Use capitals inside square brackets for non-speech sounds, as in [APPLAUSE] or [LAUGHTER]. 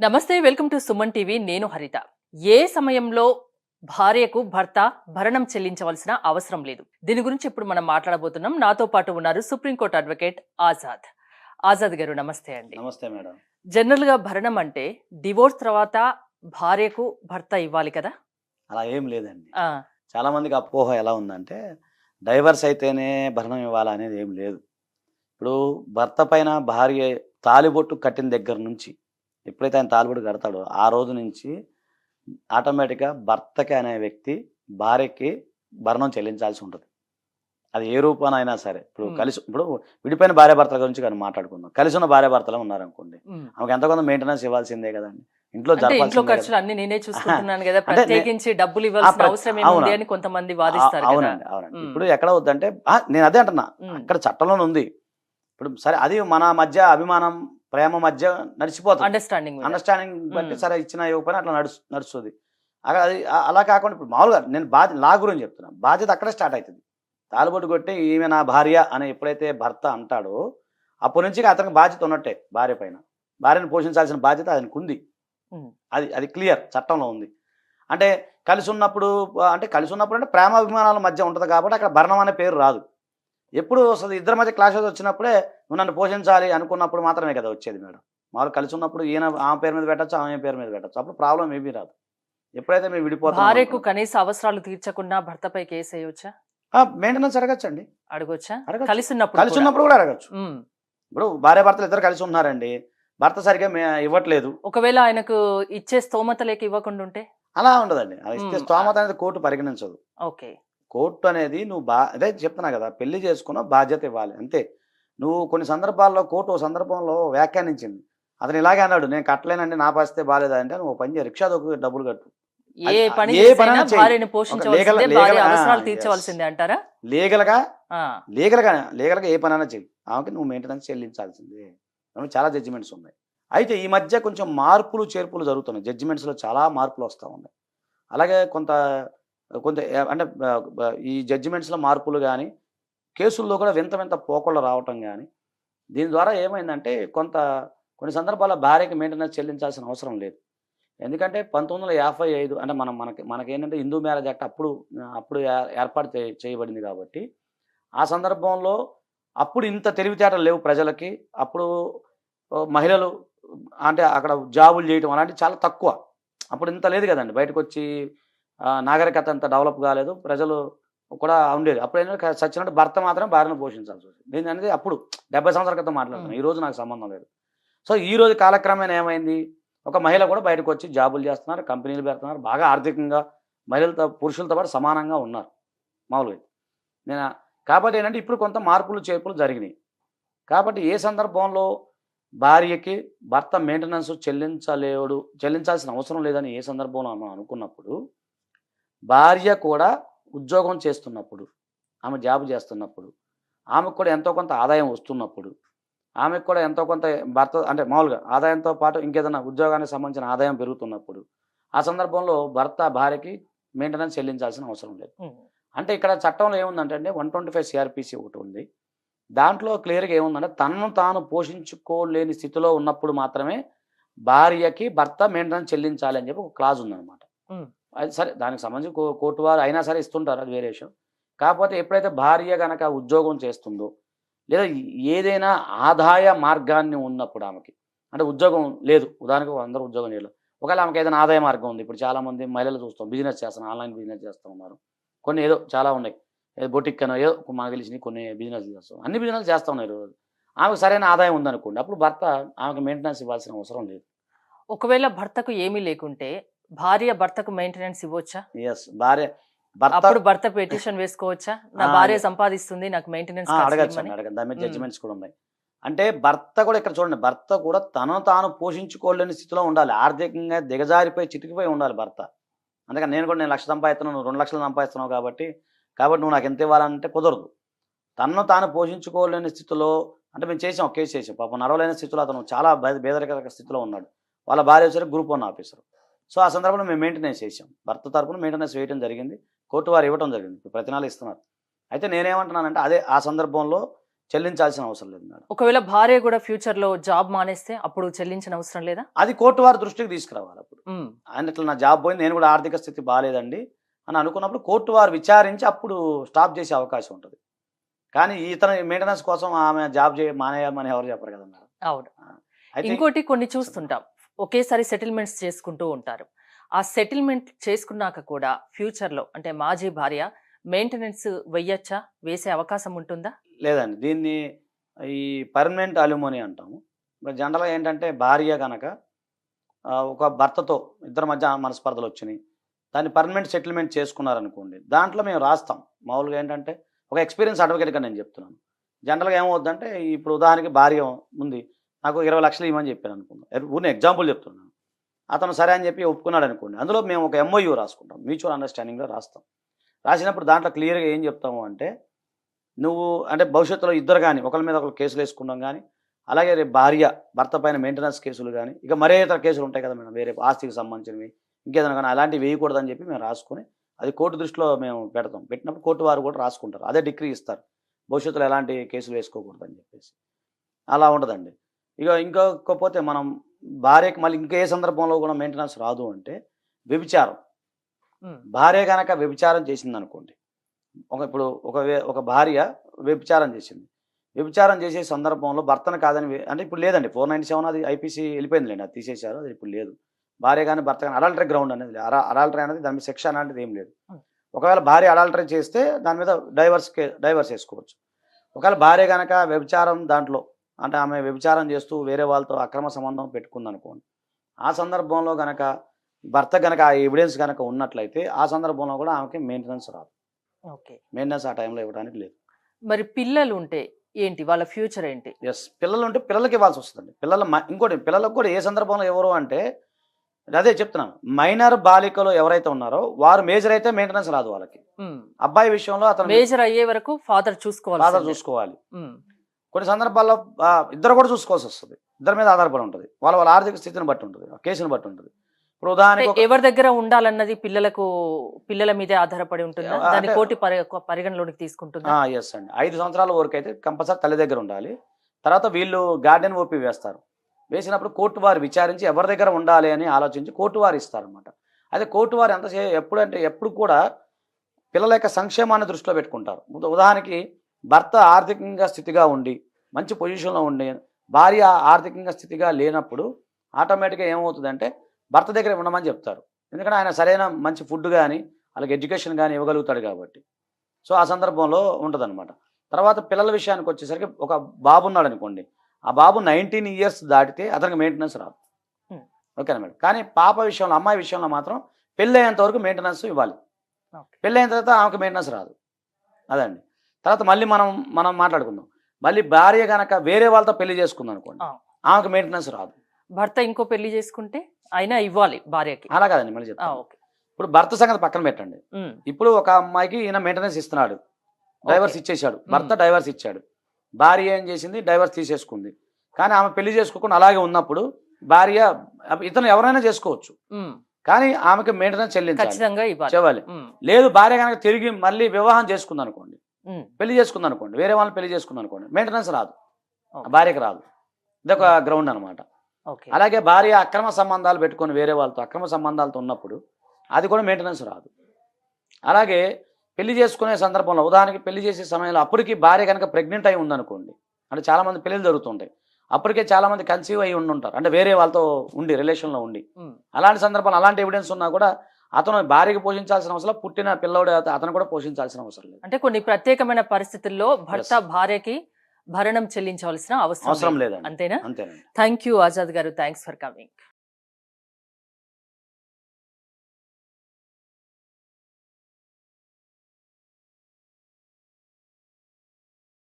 నమస్తే welcome to Suman TV. నేను హరిత. ఏ సమయంలో భార్యకు భర్త భరణం చెల్లించవలసిన అవసరం లేదు? దీని గురించి ఇప్పుడు మనం మాట్లాడబోతున్నాం. నాతో పాటు ఉన్నారు సుప్రీంకోర్టు అడ్వకేట్ ఆజాద్. ఆజాద్ గారు నమస్తే అండి. నమస్తే మేడం. జనరల్గా భరణం అంటే డివోర్స్ తర్వాత భార్యకు భర్త ఇవ్వాలి కదా? అలా ఏం లేదండి. చాలా మందికి అపోహ ఎలా ఉందంటే డైవర్స్ అయితేనే భరణం ఇవ్వాలా అనేది ఏం లేదు. ఇప్పుడు భర్త పైన భార్య తాలిబొట్టు కట్టిన దగ్గర నుంచి ఎప్పుడైతే ఆయన తాలిబొట్టు కడతాడో ఆ రోజు నుంచి ఆటోమేటిక్గా భర్తకి అనే వ్యక్తి భార్యకి భరణం చెల్లించాల్సి ఉంటుంది అది ఏ రూపానైనా సరే ఇప్పుడు. కలిసి ఇప్పుడు విడిపోయిన భార్య భర్తల గురించి కానీ మాట్లాడుకుందాం కలిసి ఉన్న భార్య భర్తలు ఉన్నారనుకోండి. ఆమెకు ఎంత కొంత మెయింటెనెన్స్ ఇవ్వాల్సిందే కదండి ఇంట్లో. ఖర్చులు అన్ని నేనే [LAUGHS] చూసుకుంటున్నాను కదా ప్రత్యేకించి డబ్బులు ఇవ్వాల్సిన అవసరం ఏముంది. అని కొంతమంది వాదిస్తారు అవునండి అవునండి. ఇప్పుడు ఎక్కడ వద్దంటే నేను అదే అంటున్నా అక్కడ చట్టంలోనే ఉంది ఇప్పుడు సరే అది మన మధ్య అభిమానం ప్రేమ మధ్య నడిచిపోతుంది. అండర్స్టాండింగ్. అండర్స్టాండింగ్ బట్టి ఉమ్. సరే ఇచ్చిన ఇవ్వకపోయినా అట్లా నడుస్తు నడుస్తుంది. అక్కడ అది అలా కాకుండా ఇప్పుడు మామూలుగా నేను బాధ్యత లా గురించి చెప్తున్నా. బాధ్యత అక్కడే స్టార్ట్ అవుతుంది తాలుబొట్టు కొట్టి ఈమె నా భార్య అని ఎప్పుడైతే భర్త అంటాడో అప్పటి నుంచి అతనికి బాధ్యత ఉన్నట్టే భార్య పైన. భార్యను పోషించాల్సిన బాధ్యత ఆయనకు ఉంది. ఉమ్. అది అది క్లియర్ చట్టంలో ఉంది. అంటే కలిసి ఉన్నప్పుడు అంటే కలిసి ఉన్నప్పుడు అంటే ప్రేమాభిమానాల మధ్య ఉంటుంది కాబట్టి అక్కడ భరణం అనే పేరు రాదు. ఎప్పుడు వస్తుంది. ఇద్దరి మధ్య క్లాషెస్ వచ్చినప్పుడే నువ్వు నన్ను పోషించాలి అనుకున్నప్పుడు మాత్రమే కదా వచ్చేది మేడం. మామూలు కలిసి ఉన్నప్పుడు ఈయన ఆమె పేరు మీద పెట్టచ్చు ఆమె పేరు మీద పెట్టచ్చు. అప్పుడు ప్రాబ్లం ఏమీ రాదు. ఎప్పుడైతే మేము విడిపోతాం భార్యకు కనీస అవసరాలు తీర్చకుండా భర్తపై కేసు వేయొచ్చా? మెయింటెనెన్స్ అడగచ్చండి. అడగొచ్చా. కలిసి ఉన్నప్పుడు కలిసి కూడా? ఉన్నప్పుడు కూడా అడగచ్చు. ఇప్పుడు భార్య భర్తలు ఇద్దరు కలిసి ఉన్నారండి. భర్త సరిగ్గా ఇవ్వట్లేదు. ఒకవేళ ఆయనకు ఇచ్చే స్తోమత లేక ఇవ్వకుండా ఉంటే? అలా ఉండదండి. ఇస్తే. స్తోమత అనేది కోర్టు పరిగణించదు. ఓకే. కోర్టు అనేది నువ్వు బా అదే చెప్తున్నా కదా పెళ్ళి చేసుకున్న బాధ్యత ఇవ్వాలి అంతే. నువ్వు కొన్ని సందర్భాల్లో కోర్టు ఓ సందర్భంలో వ్యాఖ్యానించింది. అతను ఇలాగే అన్నాడు నేను కట్టలేనండి నా పరిస్థితి బాగాలేదా అంటే నువ్వు పని చేయి, రిక్షా దొక్కు డబ్బులు కట్టు. ఏ పని అంటారా? లీగల్గా ఆ, లీగల్గా లీగల్గా ఏ పనైనా చెయ్యి ఆమెకి నువ్వు మెయింటెనెన్స్ చెల్లించాల్సిందే. చాలా జడ్జిమెంట్స్ ఉన్నాయి. అయితే ఈ మధ్య కొంచెం మార్పులు చేర్పులు జరుగుతున్నాయి. జడ్జిమెంట్స్లో చాలా మార్పులు వస్తూ ఉన్నాయి. అలాగే కొంత కొంత అంటే ఈ జడ్జిమెంట్స్లో మార్పులు కానీ కేసుల్లో కూడా వింత వింత పోకళ్ళు రావటం కానీ దీని ద్వారా ఏమైందంటే కొంత కొన్ని సందర్భాల్లో భార్యకి మెయింటెనెన్స్ చెల్లించాల్సిన అవసరం లేదు. ఎందుకంటే పంతొమ్మిది వందల యాభై ఐదు అంటే మనం మనకి మనకేంటంటే హిందూ మ్యారేజ్ యాక్ట్ అప్పుడు అప్పుడు ఏ- ఏర్పాటు చేయబడింది కాబట్టి ఆ సందర్భంలో అప్పుడు ఇంత తెలివితేటలు లేవు ప్రజలకి. అప్పుడు మహిళలు అంటే అక్కడ జాబులు చేయటం అలాంటివి చాలా తక్కువ. అప్పుడు ఇంత లేదు కదండి. బయటకు వచ్చి నాగరికత అంత డెవలప్ కాలేదు. ప్రజలు కూడా ఉండేది. అప్పుడు ఏంటంటే సచ్చినట్టు భర్త మాత్రం భార్యను పోషించాల్సి వచ్చింది దీని అనేది అప్పుడు డెబ్బై సంవత్సరాల క్రితం మాట్లాడుతున్నాను ఈ రోజు నాకు సంబంధం లేదు. సో ఈ రోజు కాలక్రమేణా ఏమైంది? ఒక మహిళ కూడా బయటకు వచ్చి జాబులు చేస్తున్నారు కంపెనీలు పెడుతున్నారు. బాగా ఆర్థికంగా మహిళలతో పురుషులతో పాటు సమానంగా ఉన్నారు. మామూలుగా. నేను? కాబట్టి ఏంటంటే ఇప్పుడు కొంత మార్పులు చేర్పులు జరిగినాయి. కాబట్టి ఏ సందర్భంలో భార్యకి భర్త మెయింటెనెన్స్ చెల్లించలేడు చెల్లించాల్సిన అవసరం లేదని ఏ సందర్భంలో మనం అనుకున్నప్పుడు భార్య కూడా ఉద్యోగం చేస్తున్నప్పుడు ఆమె జాబ్ చేస్తున్నప్పుడు ఆమెకు కూడా ఎంతో కొంత ఆదాయం వస్తున్నప్పుడు ఆమెకు కూడా ఎంతో కొంత భర్త అంటే మామూలుగా ఆదాయంతో పాటు ఇంకేదైనా ఉద్యోగానికి సంబంధించిన ఆదాయం పెరుగుతున్నప్పుడు ఆ సందర్భంలో భర్త భార్యకి మెయింటెనెన్స్ చెల్లించాల్సిన అవసరం లేదు. అంటే ఇక్కడ చట్టంలో ఏముందంటే వన్ ట్వంటీ ఫైవ్ సిఆర్పిసి ఒకటి ఉంది దాంట్లో క్లియర్గా ఏముందంటే తనను తాను పోషించుకోలేని స్థితిలో ఉన్నప్పుడు మాత్రమే భార్యకి భర్త మెయింటెనెన్స్ చెల్లించాలి అని చెప్పి ఒక క్లాజ్ ఉందన్నమాట ఉమ్. అది సరే దానికి సంబంధించి కో- కోర్టు వారు అయినా సరే ఇస్తుంటారు అది వేరే విషయం కాకపోతే ఎప్పుడైతే భార్య కనుక ఉద్యోగం చేస్తుందో లేదా ఏదైనా ఆదాయ మార్గాన్ని ఉన్నప్పుడు ఆమెకి అంటే ఉద్యోగం లేదు ఉదాహరణకు అందరూ ఉద్యోగం చేయలేదు ఒకవేళ ఆమెకి ఏదైనా ఆదాయ మార్గం ఉంది ఇప్పుడు చాలా మంది మహిళలు చూస్తాం బిజినెస్ చేస్తున్నారు ఆన్లైన్ బిజినెస్ చేస్తూ ఉన్నారు. కొన్ని ఏదో చాలా ఉన్నాయి. ఏదో బొటిక్ అనో ఏదో మాకు తెలిసినవి కొన్ని బిజినెస్ చేస్తాం. అన్ని బిజినెస్ చేస్తూ ఉన్నాయి రోజు ఆమెకు సరైన ఆదాయం ఉందనుకోండి అప్పుడు భర్త ఆమెకు మెయింటెనెన్స్ ఇవ్వాల్సిన అవసరం లేదు. ఒకవేళ భర్తకు ఏమీ లేకుంటే భార్య భర్తకు మెయింటెనెన్స్ ఇవ్వచ్చా? ఎస్ భార్య భర్త అప్పుడు భర్త పిటిషన్ [LAUGHS] వేసుకోవచ్చా? నా ఆ, భార్య. సంపాదిస్తుంది నాకు మెయింటెనెన్స్ ఆ, అడగచ్చు అండి, అడగచ్చు దాని మీద మ్మ్. జడ్జిమెంట్స్ కూడా ఉన్నాయి. అంటే భర్త కూడా ఇక్కడ చూడండి భర్త కూడా తను తాను పోషించుకోలేని స్థితిలో ఉండాలి. ఆర్థికంగా దిగజారిపోయి చితికిపోయి ఉండాలి భర్త. అందుకని నేను కూడా నేను లక్ష సంపాదిస్తున్నాను నువ్వు రెండు లక్షలు సంపాదిస్తున్నావు కాబట్టి కాబట్టి నువ్వు నాకు ఎంత ఇవ్వాలంటే కుదరదు. తనను తాను పోషించుకోలేని స్థితిలో అంటే మేము చేసాం ఒక కేసు చేసాం. పాపం నడవలేని స్థితిలో అతను చాలా బే- పేదరిక స్థితిలో ఉన్నాడు. వాళ్ళ భార్య వచ్చారు గ్రూప్ వన్ ఆఫీసర్ సో ఆ సందర్భంలో మేము మెయింటెనెన్స్ చేసాం భర్త తరపున మెయింటెనెన్స్ వేయడం జరిగింది. కోర్టు వారు ఇవ్వడం జరిగింది. ఇప్పుడు ప్రతి నెల ఇస్తున్నారు. అయితే నేనేమంటున్నానంటే అదే ఆ సందర్భంలో చెల్లించాల్సిన అవసరం లేదు మేడం. ఒకవేళ భార్య కూడా ఫ్యూచర్లో జాబ్ మానేస్తే అప్పుడు చెల్లించిన అవసరం లేదా? అది కోర్టు వారి దృష్టికి తీసుకురావాలి అప్పుడు. ఆయన ఇట్లా నా జాబ్ పోయింది నేను కూడా ఆర్థిక స్థితి బాగాలేదండి అని అనుకున్నప్పుడు కోర్టు వారు విచారించి అప్పుడు స్టాప్ చేసే అవకాశం ఉంటుంది. కానీ ఇతను మెయింటెనెన్స్ కోసం ఆమె జాబ్ చేయ మానేయమని ఎవరు చెప్పరు కదా మేడం. అవును. ఇంకోటి కొన్ని చూస్తుంటాం. ఒకేసారి సెటిల్మెంట్స్ చేసుకుంటూ ఉంటారు. ఆ సెటిల్మెంట్ చేసుకున్నాక కూడా ఫ్యూచర్లో అంటే మాజీ భార్య మెయింటెనెన్స్ వెయ్యొచ్చా? వేసే అవకాశం ఉంటుందా? లేదండి. దీన్ని ఈ పర్మనెంట్ అల్యూమోని అంటాము. జనరల్గా ఏంటంటే భార్య కనుక ఒక భర్తతో ఇద్దరి మధ్య మనస్పర్ధలు వచ్చినాయి. దాన్ని పర్మనెంట్ సెటిల్మెంట్ చేసుకున్నారనుకోండి దాంట్లో మేము రాస్తాం. మామూలుగా ఏంటంటే ఒక ఎక్స్పీరియన్స్ అడ్వకేట్గా నేను చెప్తున్నాను. జనరల్గా ఏమవుద్దంటే ఇప్పుడు ఉదాహరణకి భార్య ఉంది. నాకు ఇరవై లక్షలు ఇవ్వమని చెప్పాను అనుకున్నాను ఊరిని ఎగ్జాంపుల్ చెప్తున్నాను అతను సరే అని చెప్పి ఒప్పుకున్నాడు అనుకోండి. అందులో మేము ఒక ఎంఓయూ రాసుకుంటాం. మ్యూచువల్ అండర్స్టాండింగ్లో రాస్తాం. రాసినప్పుడు దాంట్లో క్లియర్గా ఏం చెప్తాము అంటే నువ్వు అంటే భవిష్యత్తులో ఇద్దరు కానీ ఒకరి మీద ఒకరు కేసులు వేసుకున్నాం కానీ అలాగే రేపు భార్య భర్త పైన మెయింటెనెన్స్ కేసులు కానీ ఇక మరే ఇతర కేసులు ఉంటాయి కదా మేడం. వేరే ఆస్తికి సంబంధించినవి ఇంకేదైనా కానీ అలాంటివి వేయకూడదని చెప్పి మేము రాసుకొని అది కోర్టు దృష్టిలో మేము పెడతాం. పెట్టినప్పుడు కోర్టు వారు కూడా రాసుకుంటారు. అదే డిగ్రీ ఇస్తారు. భవిష్యత్తులో ఎలాంటి కేసులు వేసుకోకూడదని చెప్పేసి. అలా ఉండదండి. ఇక ఇంకొకపోతే మనం భార్యకి మళ్ళీ ఇంకే సందర్భంలో కూడా మెయింటెనెన్స్ రాదు అంటే వ్యభిచారం. భార్య కనుక వ్యభిచారం చేసింది అనుకోండి ఒక ఇప్పుడు ఒక ఒక భార్య వ్యభిచారం చేసింది. వ్యభిచారం చేసే సందర్భంలో భర్తను కాదని అంటే ఇప్పుడు లేదండి ఫోర్ నైన్టీ సెవెన్ అది ఐపీసీ వెళ్ళిపోయింది లేండి అది తీసేశారు అది ఇప్పుడు లేదు. భార్య కానీ భర్త కానీ అడల్టరీ గ్రౌండ్ అనేది అడల్టరీ అనేది దాని మీద శిక్ష అలాంటిది ఏం లేదు. ఒకవేళ భార్య అడల్టరీ చేస్తే దాని మీద డైవర్స్ డైవర్స్ వేసుకోవచ్చు ఒకవేళ భార్య కనుక వ్యభిచారం దాంట్లో అంటే ఆమె వ్యభిచారం చేస్తూ వేరే వాళ్ళతో అక్రమ సంబంధం పెట్టుకుంది అనుకోండి ఆ సందర్భంలో గనక భర్త గనక ఆ ఎవిడెన్స్ గనక ఉన్నట్లయితే ఆ సందర్భంలో కూడా ఆమెకి మెయింటెనెన్స్ రాదు. ఓకే. మెయింటెనెన్స్ ఆ టైంలో ఇవ్వడానికి లేదు. మరి పిల్లలు ఉంటే ఏంటి? వాళ్ళ ఫ్యూచర్ ఏంటి? ఎస్ పిల్లలు ఉంటే పిల్లలకి ఇవ్వాల్సి వస్తుందండి. పిల్లల ఇంకోటి పిల్లలకు కూడా ఏ సందర్భంలో ఎవరు అంటే అదే చెప్తున్నాను. మైనర్ బాలికలు ఎవరైతే ఉన్నారో వారు మేజర్ అయితే మెయింటెనెన్స్ రాదు వాళ్ళకి. అబ్బాయి విషయంలో అతను మేజర్ అయ్యే వరకు ఫాదర్ చూసుకోవాలి చూసుకోవాలి. ఉమ్, కొన్ని సందర్భాల్లో ఇద్దరు కూడా చూసుకోవాల్సి వస్తుంది. ఇద్దరి మీద ఆధారపడి ఉంటుంది. వాళ్ళ వాళ్ళ ఆర్థిక స్థితిని బట్టి ఉంటుంది కేసుని బట్టి ఉంటుంది. ఇప్పుడు ఉదాహరణకి ఎవరి దగ్గర ఉండాలన్నది పిల్లలకు పిల్లల మీదే ఆధారపడి ఉంటుందా? కోటి పరి- పరిగణలోకి తీసుకుంటుందా? ఎస్ అండి. ఐదు సంవత్సరాల వరకు అయితే కంపల్సరీ తల్లి దగ్గర ఉండాలి. తర్వాత వీళ్ళు గార్డెన్ ఓపీ వేస్తారు. వేసినప్పుడు కోర్టు వారు విచారించి ఎవరి దగ్గర ఉండాలి అని ఆలోచించి కోర్టు వారు ఇస్తారనమాట అదే కోర్టు వారు ఎంత ఎప్పుడంటే ఎప్పుడు కూడా పిల్లల యొక్క సంక్షేమాన్ని దృష్టిలో పెట్టుకుంటారు. ఉదా- ఉదాహరణకి భర్త ఆర్థికంగా స్థితిగా ఉండి మంచి పొజిషన్లో ఉండి భార్య ఆర్థికంగా స్థితిగా లేనప్పుడు ఆటోమేటిక్గా ఏమవుతుందంటే భర్త దగ్గర ఉండమని చెప్తారు. ఎందుకంటే ఆయన సరైన మంచి ఫుడ్ కానీ వాళ్ళకి ఎడ్యుకేషన్ కానీ ఇవ్వగలుగుతాడు కాబట్టి. సో ఆ సందర్భంలో ఉంటుందన్నమాట. తర్వాత పిల్లల విషయానికి వచ్చేసరికి ఒక బాబు ఉన్నాడు అనుకోండి. ఆ బాబు నైన్టీన్ ఇయర్స్ దాటితే అతనికి మెయింటెనెన్స్ రాదు. ఓకేనా మేడం కానీ పాప విషయంలో అమ్మాయి విషయంలో మాత్రం పెళ్ళి అయ్యేంత వరకు మెయింటెనెన్స్ ఇవ్వాలి. పెళ్ళి అయిన తర్వాత ఆమెకు మెయింటెనెన్స్ రాదు. అదండి. తర్వాత మళ్ళీ మనం మనం మాట్లాడుకుందాం. మళ్ళీ భార్య కనుక వేరే వాళ్ళతో పెళ్ళి చేసుకుంది అనుకోండి. ఆమెకు మెయింటెనెన్స్ రాదు. భర్త ఇంకో పెళ్ళి చేసుకుంటే అయినా ఇవ్వాలి భార్యకి. అలా కాదండి మళ్ళీ చెప్తాను. ఓకే. ఇప్పుడు భర్త సంగతి పక్కన పెట్టండి. ఇప్పుడు ఒక అమ్మాయికి ఈయన మెయింటెనెన్స్ ఇస్తున్నాడు. Divorce okay. ఇచ్చేశాడు. భర్త డైవర్స్ ఇచ్చాడు. భార్య ఏం చేసింది? డైవర్స్ తీసేసుకుంది. కానీ ఆమె పెళ్ళి చేసుకోకుండా అలాగే ఉన్నప్పుడు భార్య ఇతను ఎవరైనా చేసుకోవచ్చు. కానీ ఆమెకి మెయింటెనెన్స్ చెల్లించాలి. లేదు భార్య కనుక తిరిగి మళ్ళీ వివాహం చేసుకుంది అనుకోండి పెళ్ళి చేసుకుంది అనుకోండి వేరే వాళ్ళని పెళ్ళి చేసుకుంది అనుకోండి మెయింటెనెన్స్ రాదు. భార్యకి రాదు. ఇదొక గ్రౌండ్ అనమాట అలాగే భార్య అక్రమ సంబంధాలు పెట్టుకొని వేరే వాళ్ళతో అక్రమ సంబంధాలతో ఉన్నప్పుడు అది కూడా మెయింటెనెన్స్ రాదు. అలాగే పెళ్ళి చేసుకునే సందర్భంలో ఉదాహరణకి పెళ్ళి చేసే సమయంలో అప్పటికి భార్య కనుక ప్రెగ్నెంట్ అయి ఉందనుకోండి అంటే చాలా మంది పెళ్ళిళ్ళు జరుగుతుంటాయి అప్పటికే చాలా మంది కన్సీవ్ అయి ఉండి ఉంటారు అంటే వేరే వాళ్ళతో ఉండి రిలేషన్లో ఉండి. అలాంటి సందర్భాలు అలాంటి ఎవిడెన్స్ ఉన్నా కూడా అతను భార్యకి పోషించాల్సిన అవసరం పుట్టిన పిల్లవాడు అత- అతను కూడా పోషించాల్సిన అవసరం లేదు. అంటే కొన్ని ప్రత్యేకమైన పరిస్థితుల్లో భర్త భార్యకి భరణం చెల్లించవలసిన అవసరం అవసరం లేదు. లేదండి. అంతేనా? అంతేనండి. థ్యాంక్ యూ ఆజాద్ గారు. Thanks for coming